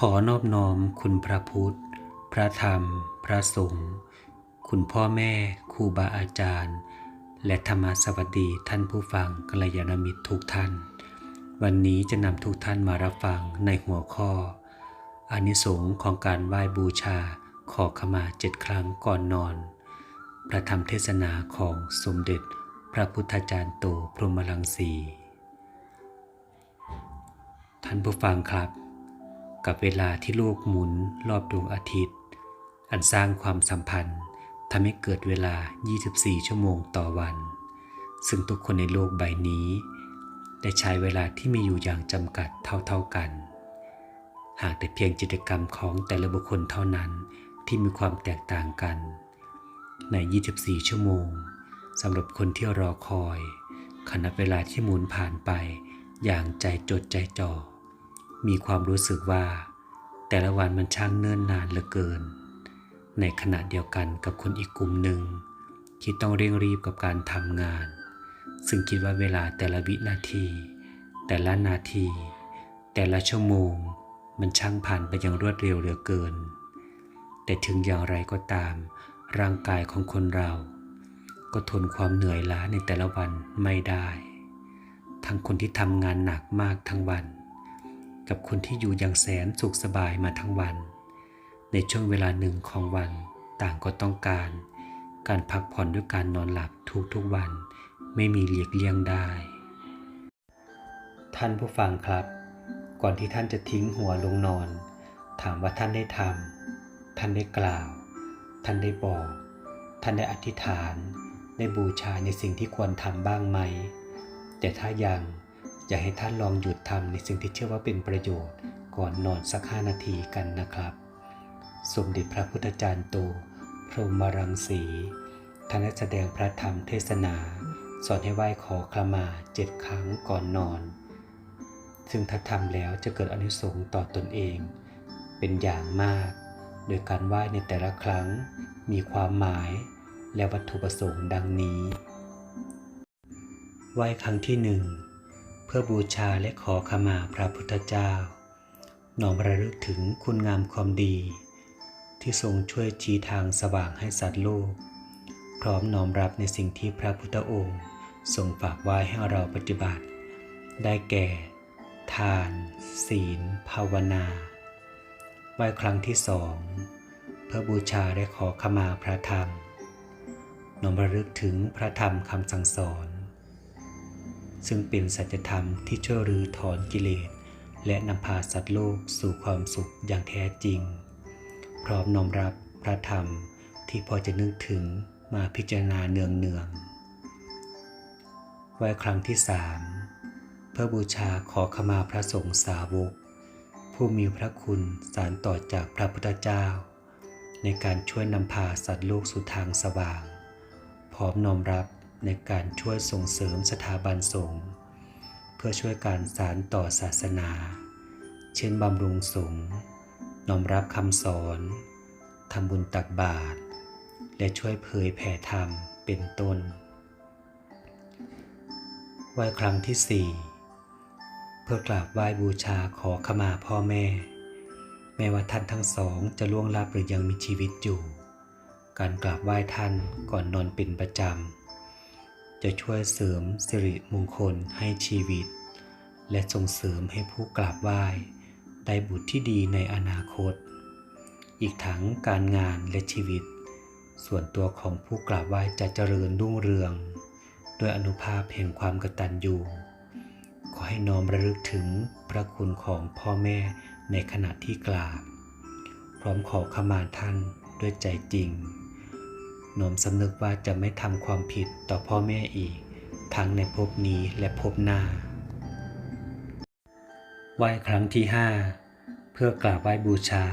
ขอนอบน้อมคุณพระพุทธ พระธรรม พระสงฆ์ คุณพ่อแม่ ครูบาอาจารย์ และธรรมสวัสดีท่านผู้ฟังกัลยาณมิตรทุกท่าน วันนี้จะนำทุกท่านมารับฟังในหัวข้อ อานิสงส์ของการไหว้บูชา ขอขมาเจ็ดครั้งก่อนนอน พระธรรมเทศนาของสมเด็จพระพุทธจารย์โตพรหมรังสี ท่านผู้ฟังครับ กับเวลาที่โลกหมุนรอบดวงอาทิตย์ อันสร้างความสัมพันธ์ทำให้เกิดเวลา 24 ชั่วโมงต่อวัน ซึ่งทุกคนในโลกใบนี้ ได้ใช้เวลาที่มีอยู่อย่างจำกัดเท่าๆกัน หากแต่เพียงกิจกรรมของแต่ละบุคคลเท่านั้นที่มีความแตกต่างกัน ใน 24 ชั่วโมงสำหรับคนที่รอคอยขณะเวลาที่หมุนผ่านไปอย่างใจจดใจจ่อ มีความรู้สึกว่า แต่ละวันมันช่างเนิ่นนานเหลือเกิน ในขณะเดียวกันกับคนอีกกลุ่มหนึ่งที่ต้องเร่งรีบกับการทำงาน ซึ่งคิดว่าเวลาแต่ละวินาที แต่ละนาที แต่ละชั่วโมง มันช่างผ่านไปอย่างรวดเร็วเหลือเกิน แต่ถึงอย่างไรก็ตาม ร่างกายของคนเรา ก็ทนความเหนื่อยล้าในแต่ละวันไม่ได้ ทั้งคนที่ทำงานหนักมากทั้งวัน กับคนที่อยู่อย่างแสนสุขสบายมาทั้งวัน ในช่วงเวลาหนึ่งของวันต่างก็ต้องการ การพักผ่อนด้วยการนอนหลับทุกๆวันไม่มีหลีกเลี่ยงได้ ท่านผู้ฟังครับ ก่อนที่ท่านจะทิ้งหัวลงนอน ถามว่าท่านได้ทำท่านได้กล่าว ท่านได้บอก ท่านได้อธิษฐาน ได้บูชาในสิ่งที่ควรทำบ้างไหม แต่ถ้ายัง อยากให้ท่านลองหยุดทำในสิ่งที่เชื่อว่าเป็นประโยชน์ ก่อนนอนสักห้านาทีกันนะครับ สมเด็จพระพุทธจารย์โต พรหมรังสีท่านแสดงพระธรรมเทศนา สอนให้ไหว้ขอขมาเจ็ดครั้งก่อนนอน ซึ่งถ้าทำแล้วจะเกิดอนิสงส์ต่อตนเอง เป็นอย่างมาก โดยการไหว้ในแต่ละครั้งมีความหมายและวัตถุประสงค์ดังนี้ ไหว้ครั้งที่หนึ่ง เพื่อบูชาและขอขมาพระพุทธเจ้า น้อมระลึกถึงคุณงามความดี ที่ทรงช่วยชี้ทางสว่างให้สัตว์โลก พร้อมน้อมรับในสิ่งที่พระพุทธองค์ทรงฝากไว้ให้เราปฏิบัติ ได้แก่ ทาน ศีล ภาวนาไหว้ครั้งที่สองเพื่อบูชาและขอขมาพระธรรมน้อมระลึกถึงพระธรรมคำสั่งสอน ซึ่งเป็นสัจธรรมที่ช่วยรื้อถอนกิเลส และนำพาสัตว์โลกสู่ความสุขอย่างแท้จริง พร้อมน้อมรับพระธรรมที่พอจะนึกถึงมาพิจารณาเนืองเนืองไหว้ครั้งที่สามเพื่อบูชาขอขมาพระสงฆ์สาวก ผู้มีพระคุณสารต่อจากพระพุทธเจ้า ในการช่วยนำพาสัตว์โลกสู่ทางสว่าง พร้อมน้อมรับ ในการช่วยส่งเสริมสถาบันสงฆ์เพื่อช่วยการสารต่อศาสนา เช่นบำรุงสงฆ์น้อมรับคำสอนทำบุญตักบาตรและช่วยเผยแผ่ธรรมเป็นต้นไหว้ครั้งที่สี่เพื่อกราบไหว้บูชาขอขมาพ่อแม่ แม้ว่าท่านทั้งสองจะล่วงลับหรือยังมีชีวิตอยู่ การกราบไหว้ท่านก่อนนอนเป็นประจำ จะช่วยเสริมสิริมงคลให้ชีวิต และส่งเสริมให้ผู้กราบไหว้ได้บุตรที่ดีในอนาคต อีกทั้งการงานและชีวิต ส่วนตัวของผู้กราบไหว้จะเจริญรุ่งเรืองโดยอนุภาพแห่งความกตัญญูขอให้น้อมระลึกถึงพระคุณของพ่อแม่ในขณะที่กราบ พร้อมขอขมาท่านด้วยใจจริง หนมสำนึกว่าจะไม่ทำความผิดต่อพ่อแม่อีก ทั้งในภพนี้และภพหน้า ไหว้ครั้งที่ห้าเพื่อกราบไหว้บูชา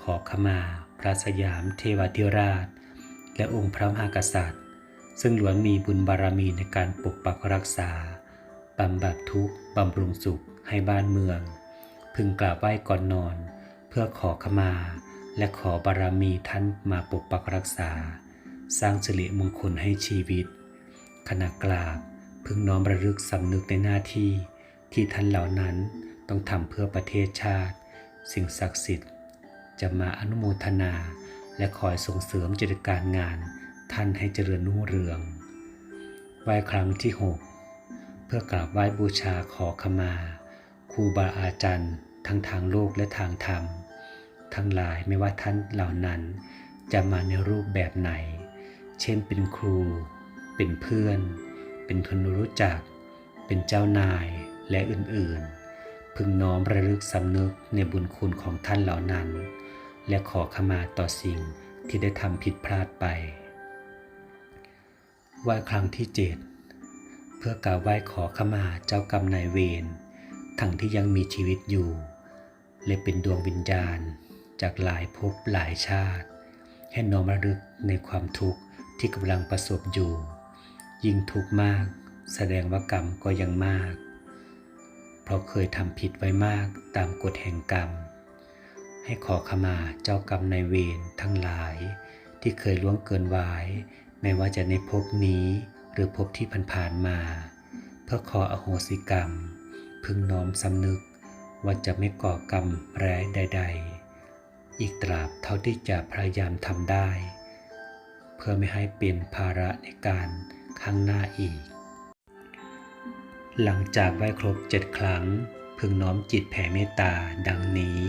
ขอขมา พระสยามเทวทิราช และองค์พระมหากษัตริย์ ซึ่งล้วนมีบุญบารมีในการปกปักรักษาบำบัดทุกข์บำรุงสุขให้บ้านเมือง พึงกราบไหว้ก่อนนอน เพื่อขอขมา และขอบารมีท่านมาปกปักรักษา สร้างสิริมงคลให้ชีวิต ขณะกราบพึงน้อมระลึกสำนึกในหน้าที่ ที่ท่านเหล่านั้นต้องทำเพื่อประเทศชาติ สิ่งศักดิ์สิทธิ์ จะมาอนุโมทนา และคอยส่งเสริมกิจการงาน ท่านให้เจริญรุ่งเรืองไหว้ครั้งที่ 6 เพื่อกราบไหว้บูชาขอขมาครูบาอาจารย์ทั้งทางโลกและทางธรรม ทั้งหลายไม่ว่าท่านเหล่านั้นจะมาในรูปแบบไหน เช่นเป็นครู เป็นเพื่อน เป็นคนรู้จัก เป็นเจ้านายและอื่นๆ พึงน้อมระลึกสำนึกในบุญคุณของท่านเหล่านั้น และขอขมาต่อสิ่งที่ได้ทำผิดพลาดไป ไหว้ครั้งที่เจ็ดเพื่อกราบไหว้ขอขมาเจ้ากรรมนายเวรทั้งที่ยังมีชีวิตอยู่ และเป็นดวงวิญญาณ จากหลายภพหลายชาติ ให้น้อมระลึกในความทุกข์ ที่กำลังประสบอยู่ ยิ่งทุกข์มาก แสดงว่ากรรมก็ยังมาก เพราะเคยทำผิดไว้มากตามกฎแห่งกรรม ให้ขอขมาเจ้ากรรมในเวรทั้งหลาย ที่เคยล่วงเกินไว้ไม่ว่าจะในภพนี้หรือภพที่ผ่านๆมา เพื่อขออโหสิกรรม พึงน้อมสำนึกว่าจะไม่ก่อกรรมแร้ใด ๆ อีกตราบเท่าที่จะพยายามทำได้ เพื่อไม่ให้เป็นภาระในการข้างหน้าอีก หลังจากไหว้ครบเจ็ดครั้ง พึงน้อมจิตแผ่เมตตาดังนี้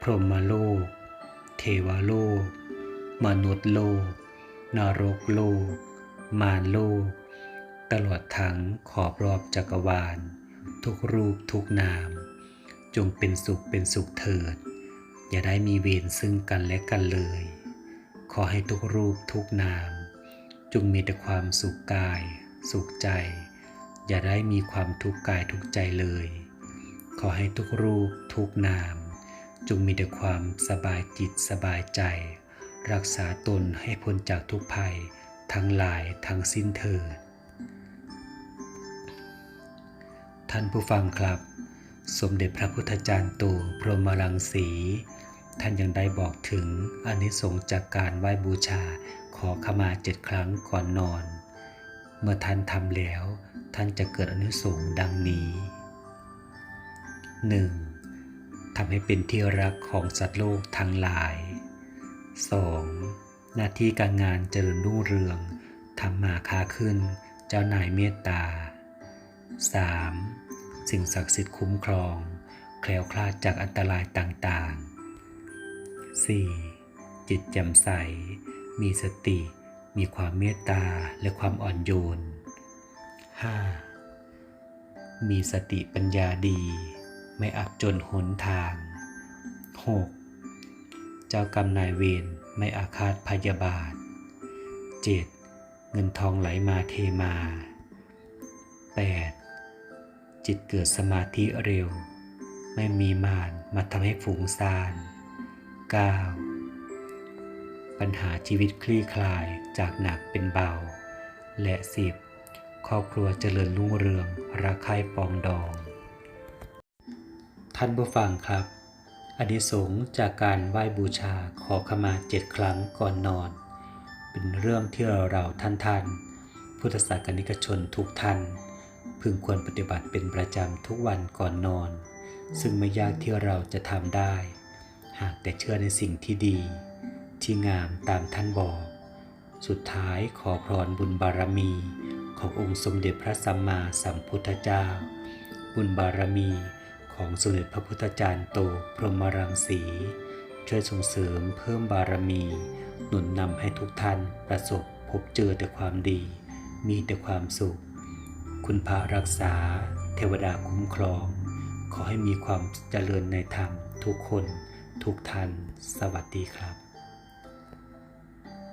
พรหมโลก เทวโลก มนุษย์โลก นรกโลก มารโลก ตลอดทั้งขอบรอบจักรวาล ทุกรูปทุกนาม จงเป็นสุขเป็นสุขเถิด อย่าได้มีเวรซึ่งกันและกันเลย ขอให้ทุกรูปทุกนาม จงมีแต่ความสุขกาย สุขใจ อย่าได้มีความทุกข์กายทุกใจเลย ขอให้ทุกรูปทุกนาม จงมีแต่ความสบายจิตสบายใจ รักษาตนให้พ้นจากทุกภัย ทั้งหลายทั้งสิ้นเถิดท่านผู้ฟังครับ สมเด็จพระพุทธจารย์โตพรหมรังสี ท่านยังได้บอกถึงอนิสงส์จากการไหว้บูชาขอขมาเจ็ดครั้งก่อนนอน เมื่อท่านทำแล้ว ท่านจะเกิดอนิสงส์ดังนี้ 1. ทำให้เป็นที่รักของสัตว์โลกทั้งหลาย 2. หน้าที่การงานเจริญรุ่งเรืองทำมาค้าขึ้น เจ้านายเมตตา 3. สิ่งศักดิ์สิทธิ์คุ้มครอง แคล้วคลาดจากอันตรายต่างๆ 4. จิตแจ่มใส มีสติ มีความเมตตาและความอ่อนโยน 5. มีสติปัญญาดี ไม่อับจนหนทาง 6. เจ้ากรรมนายเวรไม่อาฆาตพยาบาท 7. เงินทองไหลมาเทมา 8. จิตเกิดสมาธิเร็ว ไม่มีมารมาทำให้ฝูงซาน 9. ปัญหาชีวิตคลี่คลายจากหนักเป็นเบา และ 10. ครอบครัวเจริญรุ่งเรืองรักใคร่ปองดอง ท่านผู้ฟังครับอนิสงจากการไหว้บูชาขอขมาเจ็ดครั้งก่อนนอน เป็นเรื่องที่เราเราท่านท่านพุทธศาสนิกชนทุกท่านพึงควรปฏิบัติเป็นประจำทุกวันก่อนนอน ซึ่งไม่ยากที่เราจะทำได้ หากแต่เชื่อในสิ่งที่ดี ที่งามตามท่านบอก สุดท้ายขอพรบุญบารมีขององค์สมเด็จพระสัมมาสัมพุทธเจ้า บุญบารมีของสมเด็จพระพุทธจารย์โตพรหมรังสี ช่วยส่งเสริมเพิ่มบารมี หนุนนำให้ทุกท่านประสบพบเจอแต่ความดี มีแต่ความสุข คุณพระรักษา เทวดาคุ้มครอง ขอให้มีความเจริญในธรรมทุกคน ทุกท่าน สวัสดีครับ